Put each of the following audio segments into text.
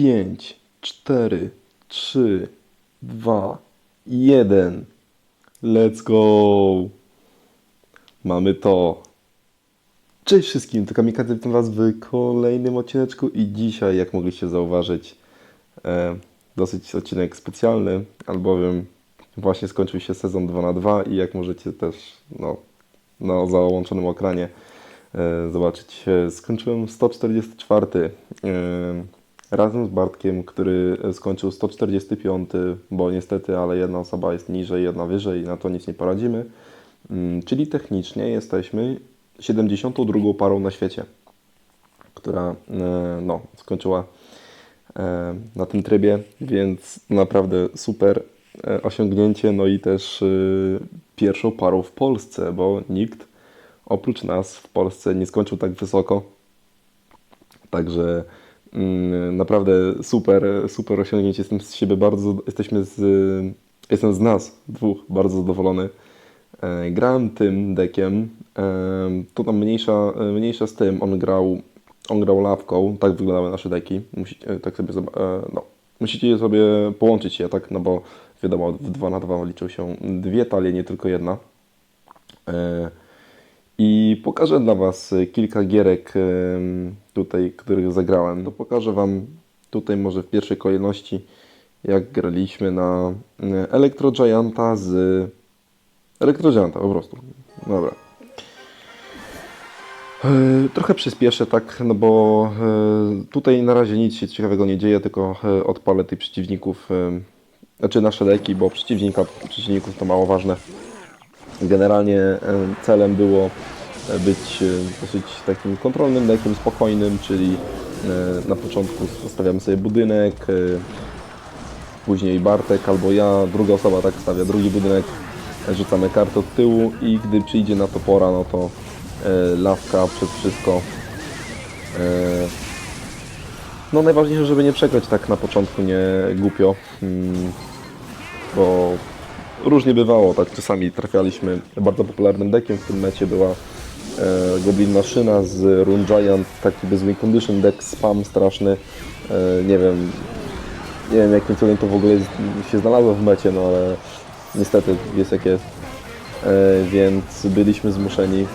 5, 4, 3, 2, 1. Let's go! Mamy to. Cześć wszystkim, to Kamikaze, witam Was w kolejnym odcineczku i dzisiaj, jak mogliście zauważyć, e, dosyć odcinek specjalny, albowiem właśnie skończył się sezon 2 na 2 i jak możecie też no, na załączonym ekranie e, zobaczyć, e, skończyłem 144 e, razem z Bartkiem, który skończył 145, bo niestety, ale jedna osoba jest niżej, jedna wyżej i na to nic nie poradzimy. Mm, Czyli technicznie jesteśmy 72 parą na świecie, która e, no, skończyła e, na tym trybie, więc naprawdę super e, osiągnięcie, no i też e, pierwszą parą w Polsce, bo nikt oprócz nas w Polsce nie skończył tak wysoko. Także naprawdę super, super osiągnięcie. Jestem z siebie bardzo, jesteśmy z, jestem z nas dwóch bardzo zadowolony. E, grałem tym dekiem, e, to tam mniejsza, e, mniejsza z tym, on grał, on grał lawką, tak wyglądały nasze deki, musicie, tak sobie, no, musicie je sobie połączyć je, tak, no bo wiadomo, w 2 na 2 liczą się dwie talie, nie tylko jedna. I pokażę dla Was kilka gierek tutaj, których zagrałem. To pokażę Wam tutaj może w pierwszej kolejności, jak graliśmy na e, Electro Gianta z Electro Gianta po prostu. Dobra. E, Trochę przyspieszę, tak, no bo e, tutaj na razie nic się ciekawego nie dzieje, tylko odpalę tych przeciwników, znaczy nasze deki, bo przeciwnika, przeciwników to mało ważne. Generalnie celem było być e, dosyć takim kontrolnym dekiem, spokojnym, czyli e, na początku stawiamy sobie budynek, e, później Bartek albo ja, druga osoba tak stawia drugi budynek, e, rzucamy kartę od tyłu i gdy przyjdzie na to pora, no to e, lawka przed wszystko. E, no najważniejsze, żeby nie przegrać tak na początku, nie głupio, mm, bo różnie bywało, tak czasami trafialiśmy bardzo popularnym dekiem, w tym mecie była e, Goblin Maszyna z Rune Giant, taki bez win condition deck, spam straszny, e, nie wiem, nie wiem jakim cudem to w ogóle się znalazło w mecie, no ale niestety jest jak jest, e, więc byliśmy zmuszeni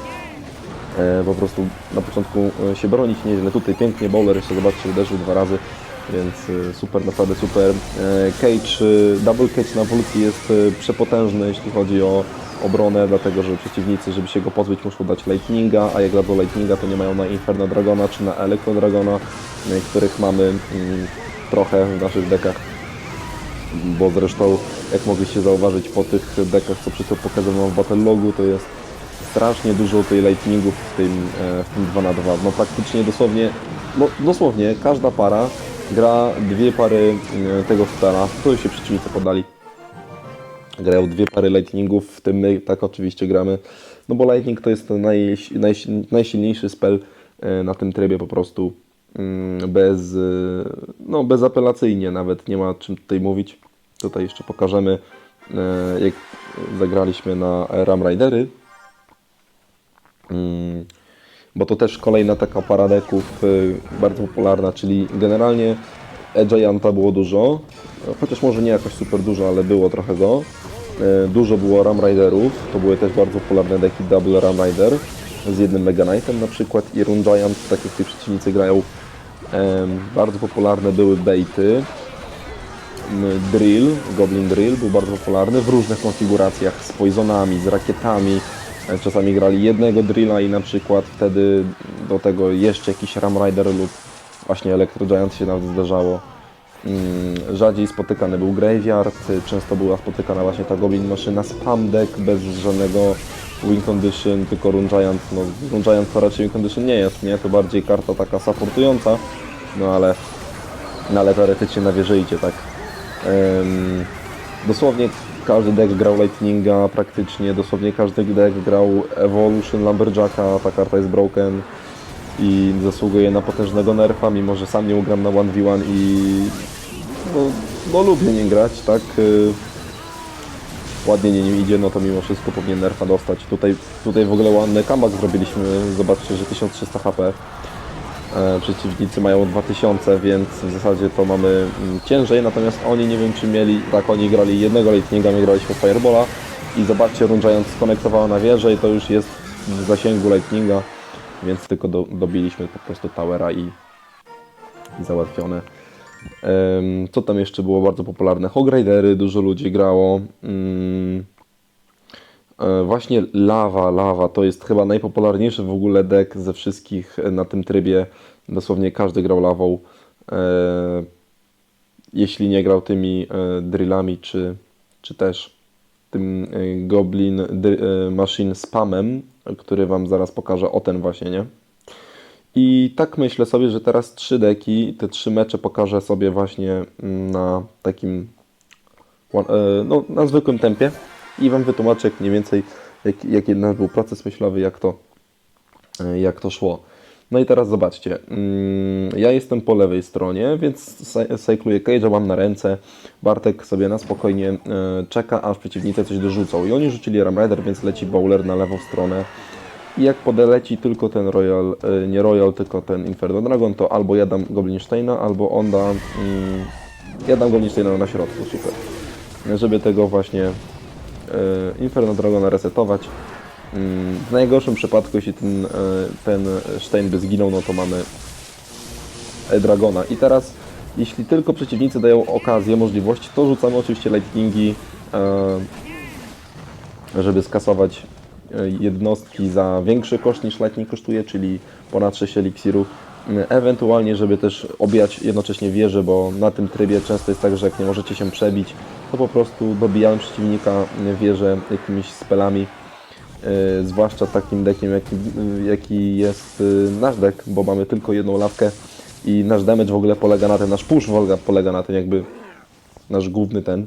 e, po prostu na początku e, się bronić nieźle, tutaj pięknie bowler jeszcze zobaczcie uderzył dwa razy, więc e, super, naprawdę super. E, Cage, e, double cage na ewolucji jest e, przepotężny jeśli chodzi o obronę, dlatego że przeciwnicy, żeby się go pozbyć muszą dać lightninga, a jak dadzą lightninga to nie mają na Inferno Dragona czy na Electro Dragona, e, których mamy mm, trochę w naszych dekach bo zresztą jak mogliście zauważyć po tych dekach, co przed chwilą pokazałem w Battle Logu, to jest strasznie dużo tej lightningów w tym, e, w tym 2 na 2 No praktycznie dosłownie, no, dosłownie każda para gra dwie pary e, tego stara, tu się przeciwnicy podali. Grają dwie pary lightningów, w tym my tak oczywiście gramy, no bo lightning to jest naj, naj, najsilniejszy spell e, na tym trybie po prostu mm, bez, e, no bezapelacyjnie nawet, nie ma czym tutaj mówić. Tutaj jeszcze pokażemy, e, jak zagraliśmy na Ram Ridery. Mm, Bo to też kolejna taka para deków bardzo popularna, czyli generalnie E-Gianta było dużo, chociaż może nie jakoś super dużo, ale było trochę go. E, Dużo było Ram Riderów, to były też bardzo popularne deki Double Ram Rider z jednym Mega Knightem na przykład i Rune Giant, tak jak przeciwnicy grają. Em, Bardzo popularne były baity, Drill, Goblin Drill był bardzo popularny w różnych konfiguracjach z poisonami, z rakietami. E, Czasami grali jednego drilla i na przykład wtedy do tego jeszcze jakiś Ram Rider lub właśnie Electro Giant się nawet zdarzało. Mm, Rzadziej spotykany był Graveyard, często była spotykana właśnie ta Goblin Maszyna Spam Deck bez żadnego Win Condition, tylko Rune Giant. No, Rune Giant to raczej Win Condition nie jest, nie? To bardziej karta taka supportująca, no ale, no ale teoretycznie na wieży idzie, tak? Dosłownie każdy deck grał Lightninga praktycznie, dosłownie każdy deck grał Evolution Lumberjacka, ta karta jest broken i zasługuje na potężnego nerfa, mimo że sam nie ugram na 1v1 i no, no lubię nie grać, tak? y, Ładnie nie nim idzie, no to mimo wszystko powinien nerfa dostać. Tutaj, tutaj w ogóle ładny comeback zrobiliśmy, zobaczcie, że 1300 HP. E, przeciwnicy mają 2000, więc w zasadzie to mamy mm, ciężej, natomiast oni nie wiem czy mieli, tak oni grali jednego lightninga, my graliśmy Firebola i zobaczcie, Rungiant skonektowała na wieżę i to już jest w zasięgu lightninga, więc tylko do, dobiliśmy po prostu towera i, i załatwione. Em, Co tam jeszcze było bardzo popularne? Hog Ridery, dużo ludzi grało. E, Właśnie lawa, lawa to jest chyba najpopularniejszy w ogóle deck ze wszystkich na tym trybie. Dosłownie każdy grał lawą. E, Jeśli nie grał tymi e, drillami, czy, czy też tym Goblin Machine Spamem, który Wam zaraz pokażę, o ten właśnie, nie? I tak myślę sobie, że teraz trzy deki, te trzy mecze pokażę sobie właśnie mm, na takim e, no, na zwykłym tempie i Wam wytłumaczę jak mniej więcej jak, jaki nasz był proces myślowy, jak to, e, jak to szło. No i teraz zobaczcie, mm, ja jestem po lewej stronie, więc cykluję cage'a, mam na ręce, Bartek sobie na spokojnie e, czeka, aż przeciwnicy coś dorzucą i oni rzucili Ram więc leci Bowler na lewą stronę i jak podleci tylko ten Royal, e, nie Royal, tylko ten Inferno Dragon, to albo ja dam Goblinsteina, albo on da, mm, ja dam Goblinsteina na środku, super. Żeby tego właśnie e, Inferno Dragona resetować. Mm, W najgorszym przypadku, jeśli ten, e, ten Stein by zginął, no to mamy Dragona. I teraz, jeśli tylko przeciwnicy dają okazję, możliwość, to rzucamy oczywiście Lightningi, e, żeby skasować e, jednostki za większy koszt niż Lightning kosztuje, czyli ponad 6 eliksirów. E, Ewentualnie, żeby też obijać jednocześnie wieże, bo na tym trybie często jest tak, że jak nie możecie się przebić, to po prostu dobijamy przeciwnika e, wieżę jakimiś spelami. E, zwłaszcza takim deckiem, jaki, jaki jest e, nasz deck, bo mamy tylko jedną lawkę i nasz damage w ogóle polega na tym, nasz push w ogóle polega na tym, jakby nasz główny ten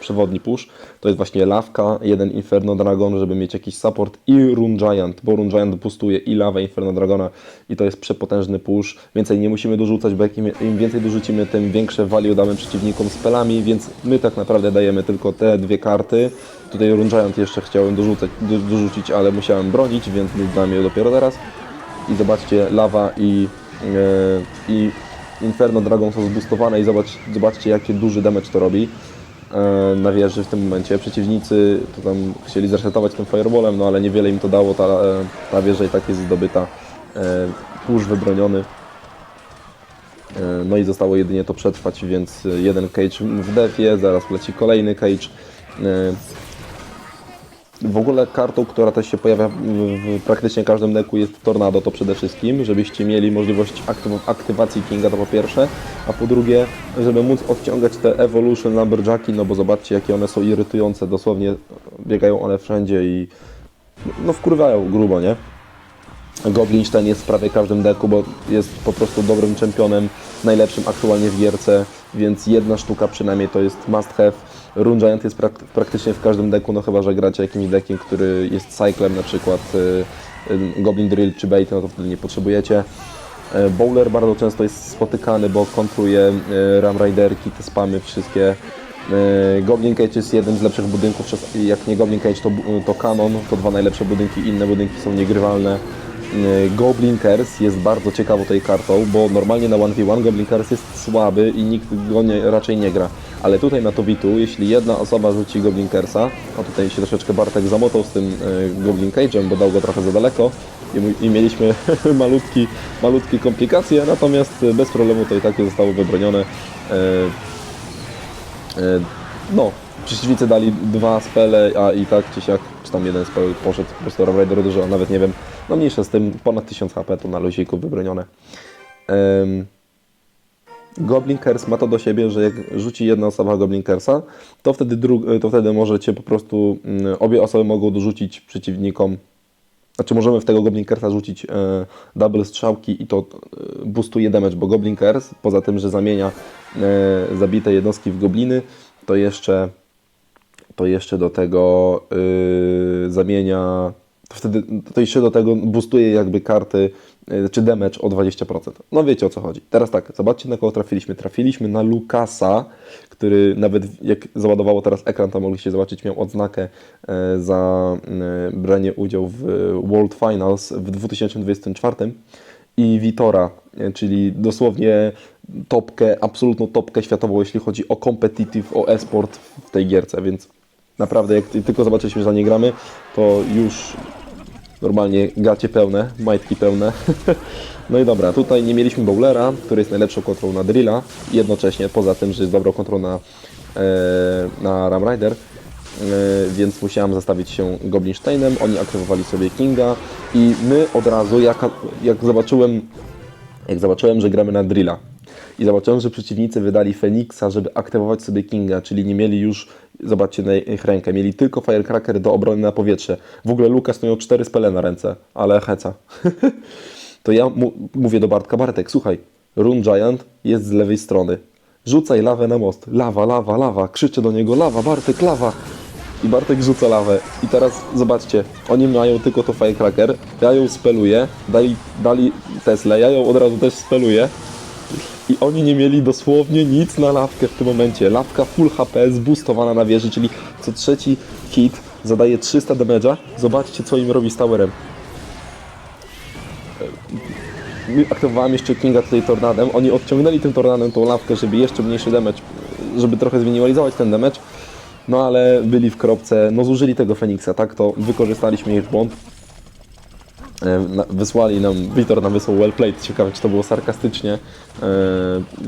przewodni push, to jest właśnie lawka, jeden Inferno Dragon, żeby mieć jakiś support i Rune Giant, bo Rune Giant boostuje i lawę Inferno Dragona i to jest przepotężny push, więcej nie musimy dorzucać, bo im, im więcej dorzucimy, tym większe value damy przeciwnikom spelami, więc my tak naprawdę dajemy tylko te dwie karty. Tutaj Rune Giant jeszcze chciałem dorzucać, do, dorzucić, ale musiałem bronić, więc dam je dopiero teraz. I zobaczcie, lawa i, e, i Inferno Dragon są zboostowane i zobacz, zobaczcie jaki duży damage to robi e, na wieży w tym momencie. Przeciwnicy to tam chcieli zresetować tym fireballem, no ale niewiele im to dało, ta, e, ta wieża i tak jest zdobyta. E, Push wybroniony. E, No i zostało jedynie to przetrwać, więc jeden cage w defie, zaraz leci kolejny cage. W ogóle kartą, która też się pojawia w, praktycznie każdym deku jest Tornado, to przede wszystkim, żebyście mieli możliwość aktyw aktywacji Kinga, to po pierwsze, a po drugie, żeby móc odciągać te Evolution Lumberjacki, no bo zobaczcie jakie one są irytujące, dosłownie biegają one wszędzie i no wkurwają grubo, nie? Goblinstein jest w prawie każdym deku, bo jest po prostu dobrym czempionem, najlepszym aktualnie w gierce, więc jedna sztuka przynajmniej to jest must have. Rune Giant jest prak praktycznie w każdym deku, no chyba, że gracie jakimś deckiem, który jest cyclem, na przykład y, y, Goblin Drill czy Bait, no to wtedy nie potrzebujecie. E, Bowler bardzo często jest spotykany, bo kontruje e, Ram Riderki, te spamy wszystkie. E, Goblin Cage jest jednym z lepszych budynków, jak nie Goblin Cage to, to Canon, to dwa najlepsze budynki, inne budynki są niegrywalne. E, Goblin Curse jest bardzo ciekawą tej kartą, bo normalnie na 1v1 Goblin Curse jest słaby i nikt go nie, raczej nie gra. Ale tutaj na Tobitu, jeśli jedna osoba rzuci Goblin Curse'a, a tutaj się troszeczkę Bartek zamotał z tym e, Goblin Cage'em, bo dał go trochę za daleko i, i mieliśmy malutki, malutkie komplikacje, natomiast bez problemu to i tak zostało wybronione. E, no, przeciwnicy dali dwa spele, a i tak czy siak, czy tam jeden spell poszedł po prostu Ram Raider dużo, nawet nie wiem, no mniejsze z tym, ponad 1000 HP to na luziku wybronione. Em, Goblin Curse ma to do siebie, że jak rzuci jedna osoba Goblin Curse'a, to wtedy, to wtedy możecie po prostu, mm, obie osoby mogą dorzucić przeciwnikom, znaczy możemy w tego Goblin Curse'a rzucić e, double strzałki i to e, boostuje damage, bo Goblin Curse, poza tym, że zamienia e, zabite jednostki w gobliny, to jeszcze to jeszcze do tego yy, zamienia, wtedy to jeszcze do tego boostuje jakby karty, yy, czy damage o 20%. No wiecie o co chodzi. Teraz tak, zobaczcie na kogo trafiliśmy. Trafiliśmy na Lukasa, który nawet jak załadowało teraz ekran, to mogliście zobaczyć, miał odznakę e, za e, branie udziału w World Finals w 2024. i Vitora, e, czyli dosłownie topkę, absolutną topkę światową, jeśli chodzi o competitive, o e-sport w tej gierce, więc naprawdę jak tylko zobaczyliśmy, że za nie gramy, to już normalnie gacie pełne, majtki pełne. No i dobra, tutaj nie mieliśmy bowlera, który jest najlepszą kontrą na drilla, jednocześnie poza tym, że jest dobrą kontrą na, e, na Ram Rider, e, więc musiałem zastawić się Goblinsteinem, oni aktywowali sobie Kinga i my od razu, jak, jak zobaczyłem jak zobaczyłem, że gramy na drilla i zobaczyłem, że przeciwnicy wydali Feniksa, żeby aktywować sobie Kinga, czyli nie mieli już, zobaczcie na ich rękę, mieli tylko Firecracker do obrony na powietrze. W ogóle Lukas miał cztery spele na ręce, ale heca. to ja mu, mówię do Bartka, Bartek, słuchaj, Rune Giant jest z lewej strony. Rzucaj lawę na most. Lawa, lawa, lawa. Krzyczę do niego, lawa, Bartek, lawa. I Bartek rzuca lawę. I teraz zobaczcie, oni mają tylko to Firecracker, ja ją speluję, dali, dali Tesla, ja ją od razu też speluję. I oni nie mieli dosłownie nic na lawkę w tym momencie. Lawka full HP, zboostowana na wieży, czyli co trzeci hit zadaje 300 damage'a. Zobaczcie, co im robi z towerem. My aktywowałem jeszcze Kinga tutaj tornadem. Oni odciągnęli tym tornadem tą lawkę, żeby jeszcze mniejszy damage, żeby trochę zminimalizować ten damage. No ale byli w kropce, no zużyli tego Feniksa, tak? To wykorzystaliśmy ich błąd. Wysłali nam, Witor nam wysłał well played, ciekawe czy to było sarkastycznie,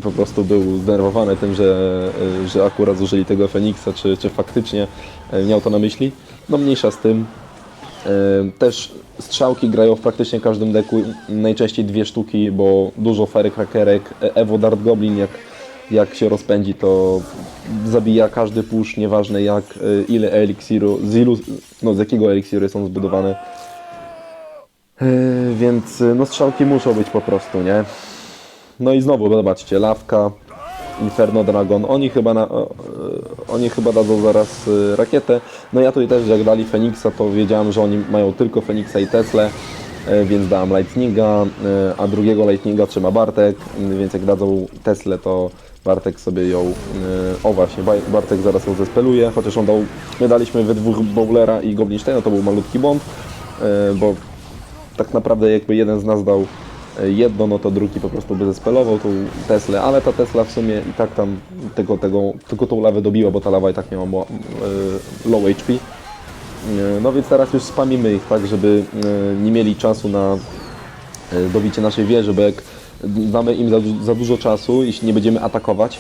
po prostu był zdenerwowany tym, że, e, że akurat zużyli tego Feniksa, czy, czy faktycznie e, miał to na myśli. No mniejsza z tym, Też strzałki grają w praktycznie każdym deku, najczęściej dwie sztuki, bo dużo firecrackerek, E- Evo Dart Goblin jak, jak się rozpędzi to zabija każdy push, nieważne jak, ile eliksiru, z, ilu, no, z jakiego eliksiru jest on E, Więc e, no strzałki muszą być po prostu, nie? No i znowu zobaczcie, Lawka, Inferno Dragon, oni chyba, na, o, e, oni chyba dadzą zaraz e, rakietę. No ja tutaj też jak dali Feniksa, to wiedziałem, że oni mają tylko Feniksa i Teslę, e, więc dałem Lightninga, e, a drugiego Lightninga trzyma Bartek, m, więc jak dadzą Teslę, to Bartek sobie ją, e, o właśnie, Bartek zaraz ją zespeluje, chociaż on dał, my daliśmy we dwóch Bowlera i Goblinsteina, to był malutki błąd, e, bo tak naprawdę jakby jeden z nas dał e, jedno, no to drugi po prostu by zespelował tą Teslę, ale ta Tesla w sumie i tak tam tego, tego, tylko tą lawę dobiła, bo ta lawa i tak miała e, low HP. E, No więc teraz już spamimy ich tak, żeby nie mieli czasu na dobicie naszej wieży, bo jak damy im za, za dużo czasu, jeśli nie będziemy atakować,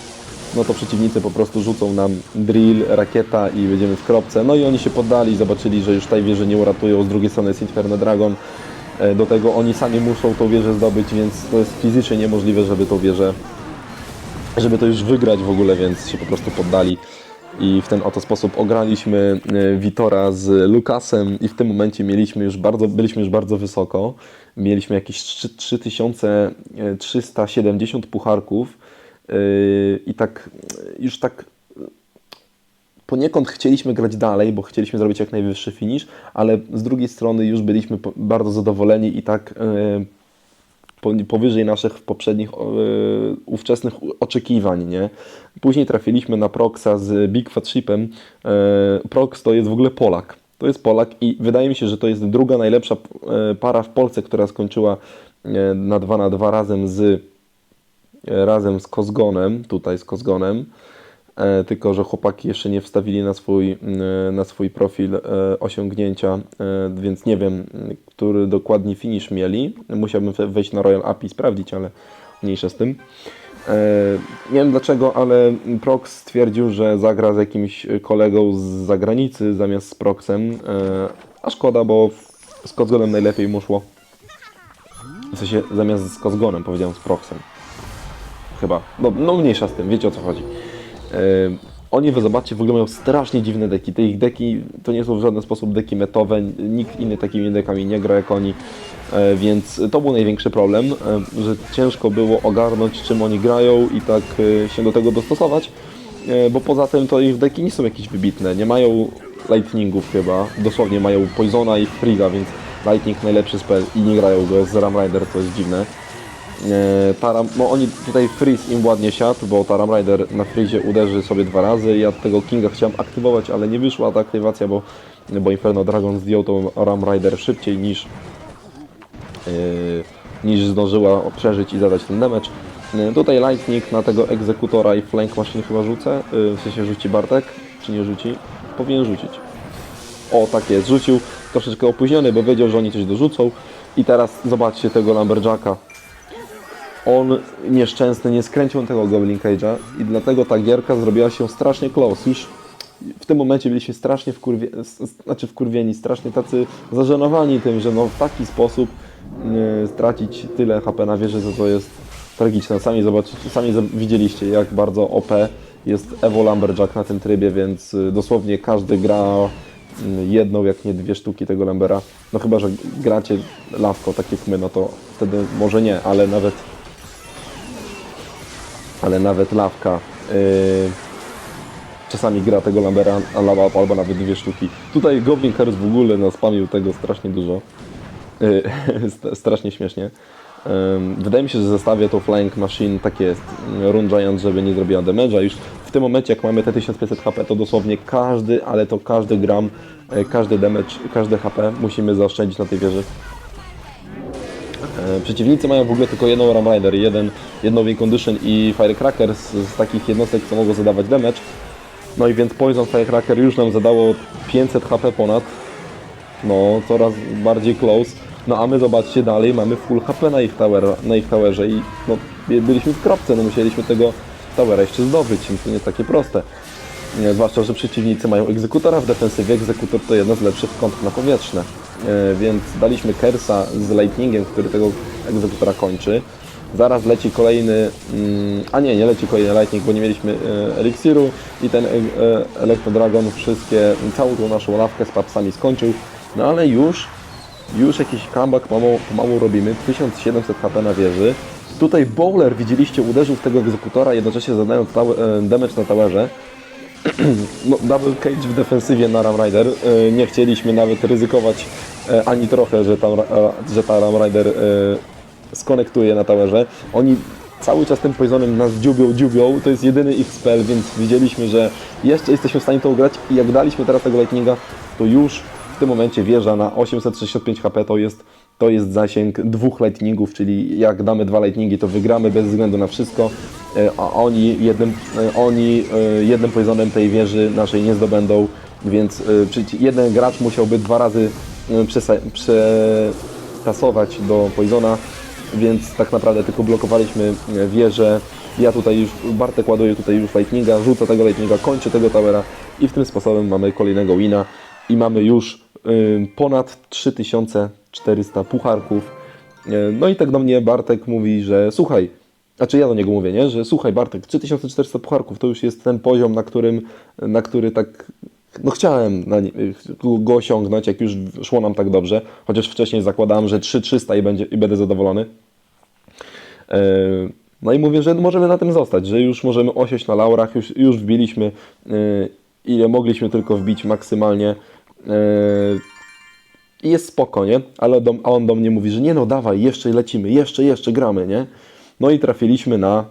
no to przeciwnicy po prostu rzucą nam drill, rakieta i będziemy w kropce. No i oni się poddali, zobaczyli, że już tej wieży nie uratują, z drugiej strony jest Inferno Dragon. E, Do tego oni sami muszą tą wieżę zdobyć, więc to jest fizycznie niemożliwe, żeby tą wieżę, żeby to już wygrać w ogóle, więc się po prostu poddali. I w ten oto sposób ograliśmy e, Witora z Lukasem i w tym momencie mieliśmy już bardzo, byliśmy już bardzo wysoko. Mieliśmy jakieś 3 3370 pucharków e, i tak już tak poniekąd chcieliśmy grać dalej, bo chcieliśmy zrobić jak najwyższy finish, ale z drugiej strony już byliśmy bardzo zadowoleni i tak e, po- powyżej naszych poprzednich e, ówczesnych oczekiwań, nie? Później trafiliśmy na Proxa z Big Fat Shipem. E, Prox to jest w ogóle Polak. To jest Polak i wydaje mi się, że to jest druga najlepsza para w Polsce, która skończyła na 2 na 2 razem z razem z Kozgonem, tutaj z Kozgonem. E, tylko że chłopaki jeszcze nie wstawili na swój, na swój profil e, osiągnięcia, e, więc nie wiem, który dokładnie finish mieli. Musiałbym we- wejść na Royal API i sprawdzić, ale mniejsze z tym. Nie wiem dlaczego, ale Prox stwierdził, że zagra z jakimś kolegą z zagranicy zamiast z Proxem. A szkoda, bo z Kozgonem najlepiej mu szło. W sensie zamiast z Kozgonem, powiedziałem z Proxem. Chyba. No, no mniejsza z tym, wiecie o co chodzi. Oni, wy zobaczcie, w ogóle mają strasznie dziwne deki. Te ich deki to nie są w żaden sposób deki metowe. Nikt inny takimi dekami nie gra jak oni. E, więc to był największy problem, że ciężko było ogarnąć czym oni grają i tak e, się do tego dostosować. E, bo poza tym to ich deki nie są jakieś wybitne. Nie mają lightningów chyba. Dosłownie mają Poisona i Frida, więc lightning najlepszy spell i nie grają go z Ram Rider, to jest dziwne. E, Taram, no oni tutaj freeze im ładnie siadł, bo Taram Rider na freezie uderzy sobie dwa razy. Ja tego Kinga chciałem aktywować, ale nie wyszła ta aktywacja, bo, bo Inferno Dragon zdjął tą Ram Rider szybciej niż, yy, niż zdążyła przeżyć i zadać ten damage. Y, Tutaj Lightning na tego egzekutora i flank machine chyba rzucę, w sensie rzuci Bartek, czy nie rzuci? Powinien rzucić. O, tak jest, rzucił troszeczkę opóźniony, bo wiedział, że oni coś dorzucą. I teraz zobaczcie tego Lumberjacka. On nieszczęsny nie skręcił tego Goblin Cage'a i dlatego ta gierka zrobiła się strasznie close. Już w tym momencie byliśmy strasznie wkurwie, znaczy wkurwieni, strasznie tacy zażenowani tym, że no w taki sposób yy, stracić tyle HP na wieży, to to jest tragiczne. Sami zobaczycie, sami widzieliście jak bardzo OP jest Evo Lumberjack na tym trybie, więc yy, dosłownie każdy gra yy, jedną, jak nie dwie sztuki tego Lambera. No chyba, że gracie lawko, tak jak my, no to wtedy może nie, ale nawet ale nawet lawka yy, czasami gra tego Lambera albo, nawet dwie sztuki. Tutaj Goblin Harris w ogóle naspamił tego strasznie dużo. St- strasznie śmiesznie. Wydaje mi się, że zestawię to Flying Machine tak jest. Run Giant, żeby nie zrobiła damage'a. Już w tym momencie, jak mamy te 1500 HP, to dosłownie każdy, ale to każdy gram, yy, każdy damage, każde HP musimy zaoszczędzić na tej wieży. E, Przeciwnicy mają w ogóle tylko jedną Ram Rider, jeden, jedną Wing Condition i Firecracker z, z takich jednostek, co mogą zadawać damage. No i więc Poison Firecracker już nam zadało 500 HP ponad. No, coraz bardziej close. No a my zobaczcie, dalej mamy full HP na ich, tower, na ich towerze i no, by- byliśmy w kropce, no musieliśmy tego towera jeszcze zdobyć, to nie jest takie proste. Nie, zwłaszcza, że przeciwnicy mają egzekutora w defensywie. Egzekutor to jedna z lepszych kont na powietrzne. E, więc daliśmy Kersa z Lightningiem, który tego egzekutora kończy. Zaraz leci kolejny, mm, a nie, nie leci kolejny Lightning, bo nie mieliśmy e, eliksiru i ten e, Electro Dragon wszystkie, całą tą naszą lawkę z papsami skończył. No ale już, już jakiś comeback pomału, pomału robimy. 1700 HP na wieży. Tutaj Bowler, widzieliście, uderzył w tego egzekutora, jednocześnie zadając damage na towerze. No, double cage w defensywie na Ram Rider. E, Nie chcieliśmy nawet ryzykować e, ani trochę, że, tam, e, że ta Ram Rider skonektuje na towerze. Oni cały czas tym poisonem nas dziubią, dziubią. To jest jedyny ich spell, więc widzieliśmy, że jeszcze jesteśmy w stanie to ugrać i jak daliśmy teraz tego Lightninga, to już w tym momencie wieża na 865 HP to jest, to jest zasięg dwóch lightningów, czyli jak damy dwa lightningi, to wygramy bez względu na wszystko, e, a oni jednym, e, oni e, jednym poisonem tej wieży naszej nie zdobędą, więc jeden gracz musiałby dwa razy przetasować do poisona, więc tak naprawdę tylko blokowaliśmy wieżę. Ja tutaj już, Bartek ładuje tutaj już lightninga, rzuca tego lightninga, kończy tego towera i w tym sposobem mamy kolejnego wina i mamy już ponad 3000 400 pucharków. E, no i tak do mnie Bartek mówi, że słuchaj, znaczy ja do niego mówię, nie? że słuchaj Bartek, 3400 pucharków to już jest ten poziom, na którym, na który tak no chciałem nie, go osiągnąć, jak już szło nam tak dobrze, chociaż wcześniej zakładałem, że 3300 i, będzie, i będę zadowolony. E, no i mówię, że możemy na tym zostać, że już możemy osiąść na laurach, już, już wbiliśmy e, ile mogliśmy tylko wbić maksymalnie. I jest spoko, nie? Ale do, a on do mnie mówi, że nie no dawaj, jeszcze lecimy, jeszcze, jeszcze gramy, nie? No i trafiliśmy na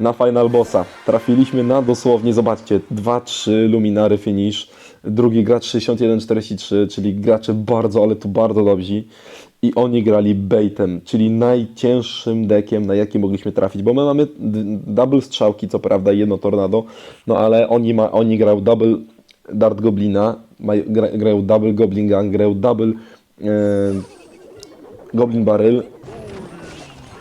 na Final Bossa. Trafiliśmy na dosłownie, zobaczcie, 2-3 Luminary finish, drugi gracz 61-43, czyli gracze bardzo, ale to bardzo dobrzy. I oni grali baitem, czyli najcięższym dekiem, na jaki mogliśmy trafić, bo my mamy double strzałki, co prawda, jedno tornado, no ale oni, ma, oni grają double Dart Goblina, gra, grają double Goblin Gang, grają double e, Goblin Barrel,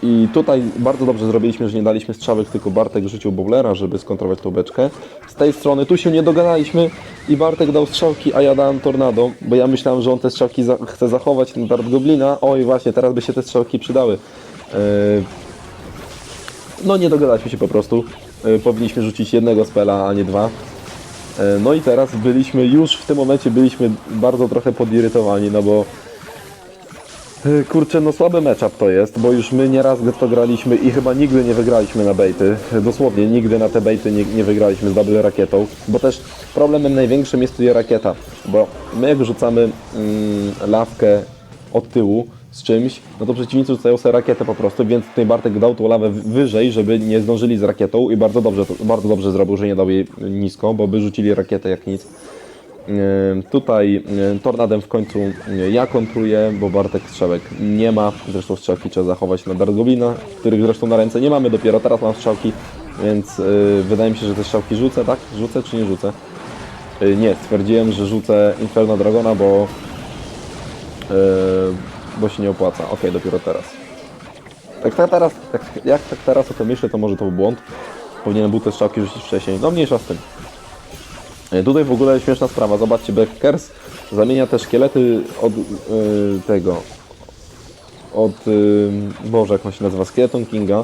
i tutaj bardzo dobrze zrobiliśmy, że nie daliśmy strzałek, tylko Bartek rzucił bowlera, żeby skontrować tą beczkę. Z tej strony tu się nie dogadaliśmy i Bartek dał strzałki, a ja dałem tornado, bo ja myślałem, że on te strzałki za chce zachować, ten dart goblina. Oj, właśnie, teraz by się te strzałki przydały. Yy, No nie dogadaliśmy się po prostu. Yy, Powinniśmy rzucić jednego spela, a nie dwa. Yy, No i teraz byliśmy, już w tym momencie byliśmy bardzo trochę podirytowani, no bo E, Kurczę, no słaby matchup to jest, bo już my nieraz to graliśmy i chyba nigdy nie wygraliśmy na bejty. Dosłownie, nigdy na te bejty nie, nie wygraliśmy z double rakietą, bo też problemem największym jest tutaj rakieta, bo my jak rzucamy mm, lawkę od tyłu z czymś, no to przeciwnicy rzucają sobie rakietę po prostu, więc tutaj Bartek dał tą lawę wyżej, żeby nie zdążyli z rakietą i bardzo dobrze, bardzo dobrze zrobił, że nie dał jej nisko, bo by rzucili rakietę jak nic. Tutaj tornadem w końcu ja kontruję, bo Bartek strzałek nie ma. Zresztą strzałki trzeba zachować na Dargoblina, których zresztą na ręce nie mamy, dopiero teraz mam strzałki, więc e, wydaje mi się, że te strzałki rzucę, tak? Rzucę czy nie rzucę? E, Nie, stwierdziłem, że rzucę Inferno Dragona, bo, e, bo się nie opłaca. Okej, dopiero teraz. Tak, tak teraz, tak, jak tak teraz o tym myślę, to może to był błąd. Powinienem był te strzałki rzucić wcześniej. No mniejsza z tym. E, Tutaj w ogóle śmieszna sprawa. Zobaczcie, Beckers zamienia te szkielety od e, tego. Od. y, Boże, jak on się nazywa? Skeleton Kinga.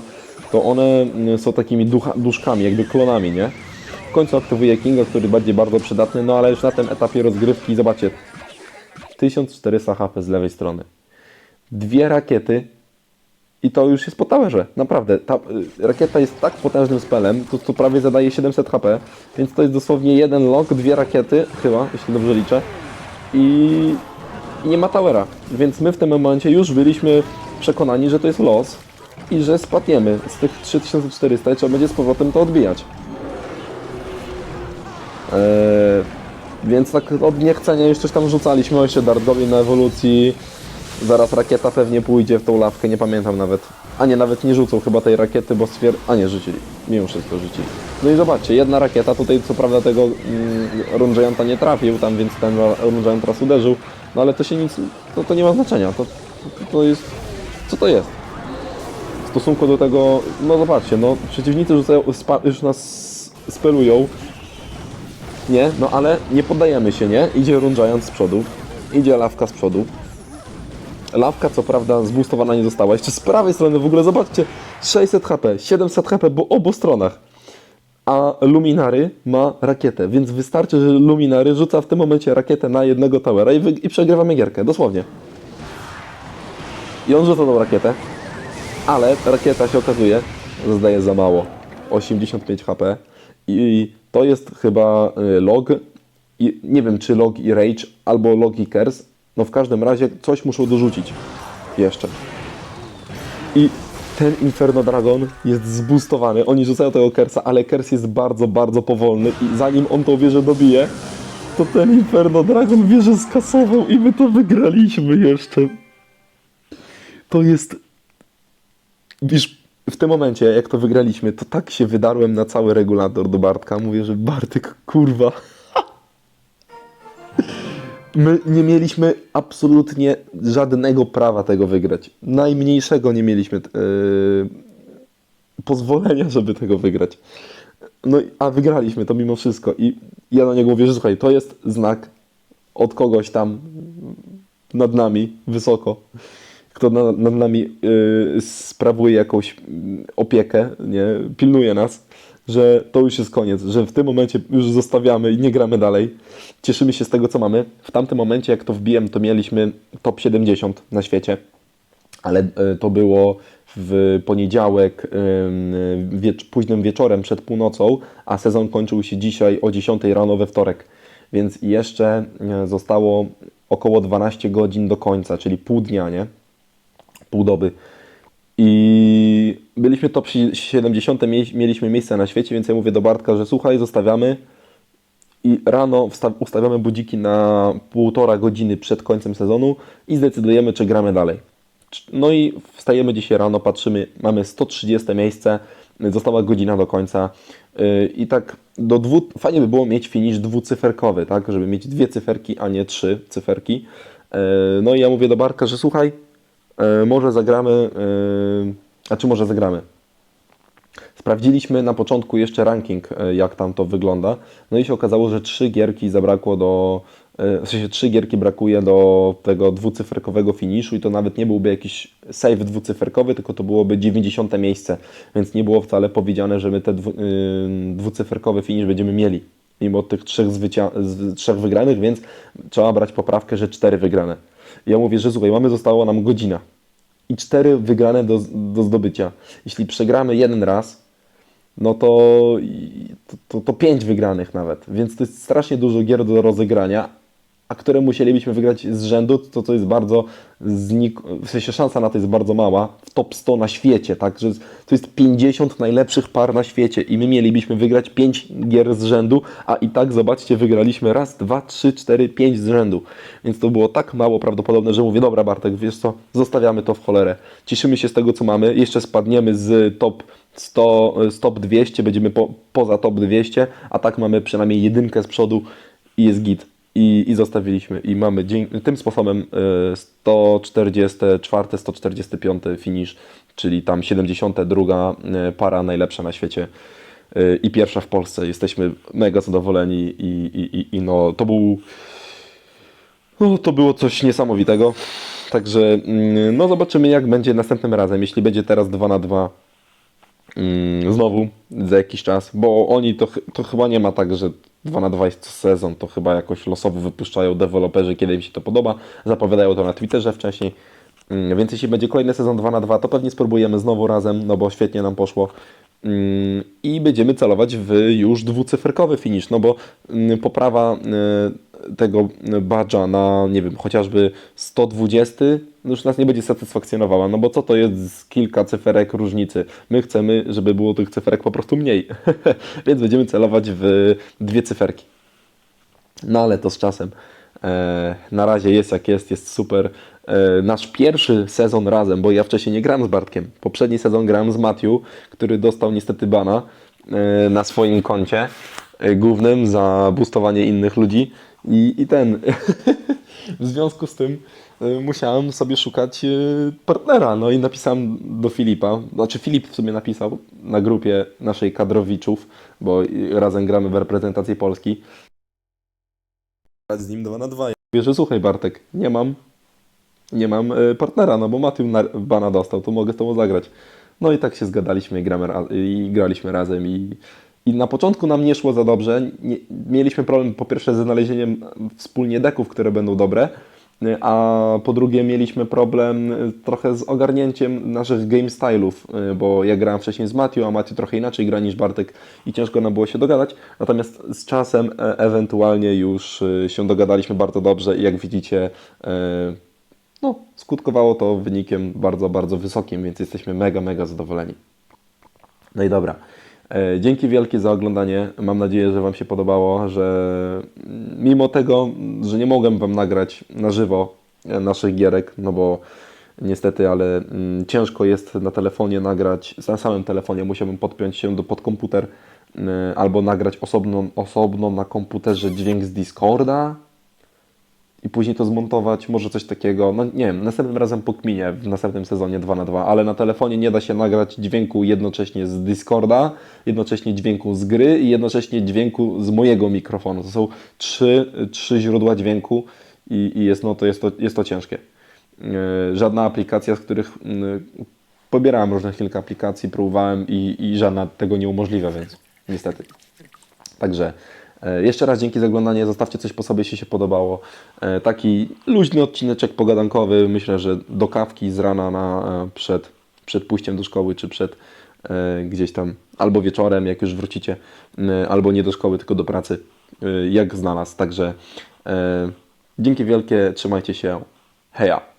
To one mm, są takimi ducha, duszkami, jakby klonami, nie? W końcu aktywuje Kinga, który będzie bardzo przydatny, no ale już na tym etapie rozgrywki, zobaczcie. 1400 HP z lewej strony. Dwie rakiety i to już jest po towerze, naprawdę. Ta y, rakieta jest tak potężnym spelem, to, to prawie zadaje 700 HP, więc to jest dosłownie jeden lok, dwie rakiety, chyba, jeśli dobrze liczę. I, i nie ma towera. Więc my w tym momencie już byliśmy przekonani, że to jest los i że spadniemy z tych 3400 i trzeba będzie z powrotem to odbijać. Eee, więc tak od niechcenia już coś tam rzucaliśmy, jeszcze Dart Goblin na ewolucji. Zaraz rakieta pewnie pójdzie w tą lawkę, nie pamiętam nawet. A nie, nawet nie rzucą chyba tej rakiety, bo stwier... A nie, rzucili. Mimo wszystko rzucili. No i zobaczcie, jedna rakieta, tutaj co prawda tego mm, nie trafił tam, więc ten Rungiant raz uderzył. No ale to się nic, to, to nie ma znaczenia. To, to, to jest... Co to jest? W stosunku do tego, no zobaczcie, no przeciwnicy rzucają, spa, już nas spelują, nie, no ale nie poddajemy się, nie? Idzie Rungiant z przodu, idzie lawka z przodu. Lawka co prawda zboostowana nie została. Jeszcze z prawej strony w ogóle zobaczcie 600 HP, 700 HP po obu stronach. A Luminary ma rakietę, więc wystarczy, że Luminary rzuca w tym momencie rakietę na jednego towera i, i przegrywamy gierkę, dosłownie. I on rzuca tą rakietę, ale ta rakieta się okazuje, że zdaje za mało. 85 HP i to jest chyba y, log, i, nie wiem czy log i rage, albo log i kers, no w każdym razie coś muszą dorzucić jeszcze. I ten Inferno Dragon jest zboostowany, oni rzucają tego kersa, ale kers jest bardzo, bardzo powolny i zanim on tą wieżę dobije, to ten Inferno Dragon wieżę skasował i my to wygraliśmy jeszcze. To jest Wiesz, w tym momencie, jak to wygraliśmy, to tak się wydarłem na cały regulator do Bartka. Mówię, że Bartek, kurwa. My nie mieliśmy absolutnie żadnego prawa tego wygrać. Najmniejszego nie mieliśmy yy, pozwolenia, żeby tego wygrać. No, a wygraliśmy to mimo wszystko. I ja na niego mówię, że słuchaj, to jest znak od kogoś tam nad nami, wysoko, kto na, nad nami y, sprawuje jakąś mm, opiekę, nie, pilnuje nas, że to już jest koniec, że w tym momencie już zostawiamy i nie gramy dalej. Cieszymy się z tego, co mamy. W tamtym momencie, jak to wbiłem, to mieliśmy top 70 na świecie, ale y, to było w poniedziałek wiecz- późnym wieczorem przed północą, a sezon kończył się dzisiaj o 10 rano we wtorek. Więc jeszcze y, zostało około 12 godzin do końca, czyli pół dnia, nie? Pół doby. I byliśmy top 70, mie- mieliśmy miejsce na świecie, więc ja mówię do Bartka, że słuchaj, zostawiamy i rano ustawiamy budziki na półtora godziny przed końcem sezonu i zdecydujemy, czy gramy dalej. No i wstajemy dzisiaj rano, patrzymy, mamy 130 miejsce, została godzina do końca yy, i tak do dwu, fajnie by było mieć finish dwucyferkowy, tak, żeby mieć dwie cyferki, a nie trzy cyferki. Yy, No i ja mówię do Bartka, że słuchaj, może zagramy, yy, a czy może zagramy? Sprawdziliśmy na początku jeszcze ranking, e, jak tam to wygląda. No i się okazało, że trzy gierki zabrakło do. e, W sensie trzy gierki brakuje do tego dwucyferkowego finiszu i to nawet nie byłby jakiś save dwucyferkowy, tylko to byłoby 90 miejsce, więc nie było wcale powiedziane, że my ten dwu, dwucyferkowy finisz będziemy mieli. Mimo tych trzech, trzech wygranych, więc trzeba brać poprawkę, że cztery wygrane. Ja mówię, że słuchaj, mamy została nam godzina i cztery wygrane do, do zdobycia. Jeśli przegramy jeden raz, no to, to, to, to pięć wygranych nawet. Więc to jest strasznie dużo gier do rozegrania, a które musielibyśmy wygrać z rzędu, to to jest bardzo znik... w sensie szansa na to jest bardzo mała w top 100 na świecie, tak, że to jest 50 najlepszych par na świecie i my mielibyśmy wygrać 5 gier z rzędu, a i tak zobaczcie, wygraliśmy raz, dwa, trzy, cztery, pięć z rzędu, więc to było tak mało prawdopodobne, że mówię, dobra Bartek, wiesz co, zostawiamy to w cholerę, cieszymy się z tego, co mamy, jeszcze spadniemy z top 100, z top 200, będziemy po, poza top 200, a tak mamy przynajmniej jedynkę z przodu i jest git. I, i zostawiliśmy. I mamy dzięki, tym sposobem e, 144, 145 finish, czyli tam 72 e, para najlepsza na świecie e, i pierwsza w Polsce. Jesteśmy mega zadowoleni i, i, i, no to był no, to było coś niesamowitego. Także mm, no zobaczymy jak będzie następnym razem. Jeśli będzie teraz 2 na 2 mm, znowu za jakiś czas, bo oni to, to chyba nie ma tak, że 2 na 2 jest sezon, to chyba jakoś losowo wypuszczają deweloperzy, kiedy im się to podoba, zapowiadają to na Twitterze wcześniej, Mm, więc jeśli będzie kolejny sezon 2 na 2, to pewnie spróbujemy znowu razem, no bo świetnie nam poszło. Mm, i będziemy celować w już dwucyfrkowy finish, no bo mm, poprawa y, tego badża na, nie wiem, chociażby 120 no już nas nie będzie satysfakcjonowała, no bo co to jest z kilka cyferek różnicy? My chcemy, żeby było tych cyferek po prostu mniej, więc będziemy celować w dwie cyferki. No ale to z czasem. E, na razie jest jak jest, jest super. E, nasz pierwszy sezon razem, bo ja wcześniej nie grałem z Bartkiem. Poprzedni sezon grałem z Matthew, który dostał niestety bana e, na swoim koncie głównym za boostowanie innych ludzi. I, i ten. w związku z tym e, musiałem sobie szukać e, partnera. No i napisałem do Filipa. Znaczy Filip w sumie napisał na grupie naszej kadrowiczów, bo razem gramy w reprezentacji Polski z nim 2 na 2. Ja że słuchaj Bartek, nie mam, nie mam e, partnera, no bo na- bana dostał, to mogę z tobą zagrać. No i tak się zgadaliśmy i, gramy ra- i graliśmy razem i, i na początku nam nie szło za dobrze. Nie, mieliśmy problem po pierwsze ze znalezieniem wspólnie deków, które będą dobre, a po drugie mieliśmy problem e, trochę z ogarnięciem naszych game stylów, e, bo ja grałem wcześniej z Matthew, a Matthew trochę inaczej gra niż Bartek i ciężko nam było się dogadać. Natomiast z czasem e, ewentualnie już się dogadaliśmy bardzo dobrze i jak widzicie, no, skutkowało to wynikiem bardzo, bardzo wysokim, więc jesteśmy mega, mega zadowoleni. No i dobra. E, Dzięki wielkie za oglądanie. Mam nadzieję, że Wam się podobało, że mimo tego, że nie mogłem Wam nagrać na żywo e, naszych gierek, no bo niestety, ale mm, ciężko jest na telefonie nagrać, na samym telefonie musiałbym podpiąć się do pod komputer y, albo nagrać osobno, osobno na komputerze dźwięk z Discorda i później to zmontować, może coś takiego. No nie wiem, następnym razem pokminię w następnym sezonie 2 na 2 ale na telefonie nie da się nagrać dźwięku jednocześnie z Discorda, jednocześnie dźwięku z gry i jednocześnie dźwięku z mojego mikrofonu. To są trzy, trzy źródła dźwięku i, i jest, no, to jest, to, jest to ciężkie. Yy, Żadna aplikacja, z których yy, pobierałem różnych kilka aplikacji, próbowałem i, i żadna tego nie umożliwia, więc niestety. Także e, jeszcze raz dzięki za oglądanie. Zostawcie coś po sobie, jeśli się podobało. E, Taki luźny odcineczek pogadankowy. Myślę, że do kawki z rana na, e, przed, przed pójściem do szkoły, czy przed e, gdzieś tam, albo wieczorem, jak już wrócicie, e, albo nie do szkoły, tylko do pracy, e, jak znalazł. Także e, dzięki wielkie, trzymajcie się. Heja!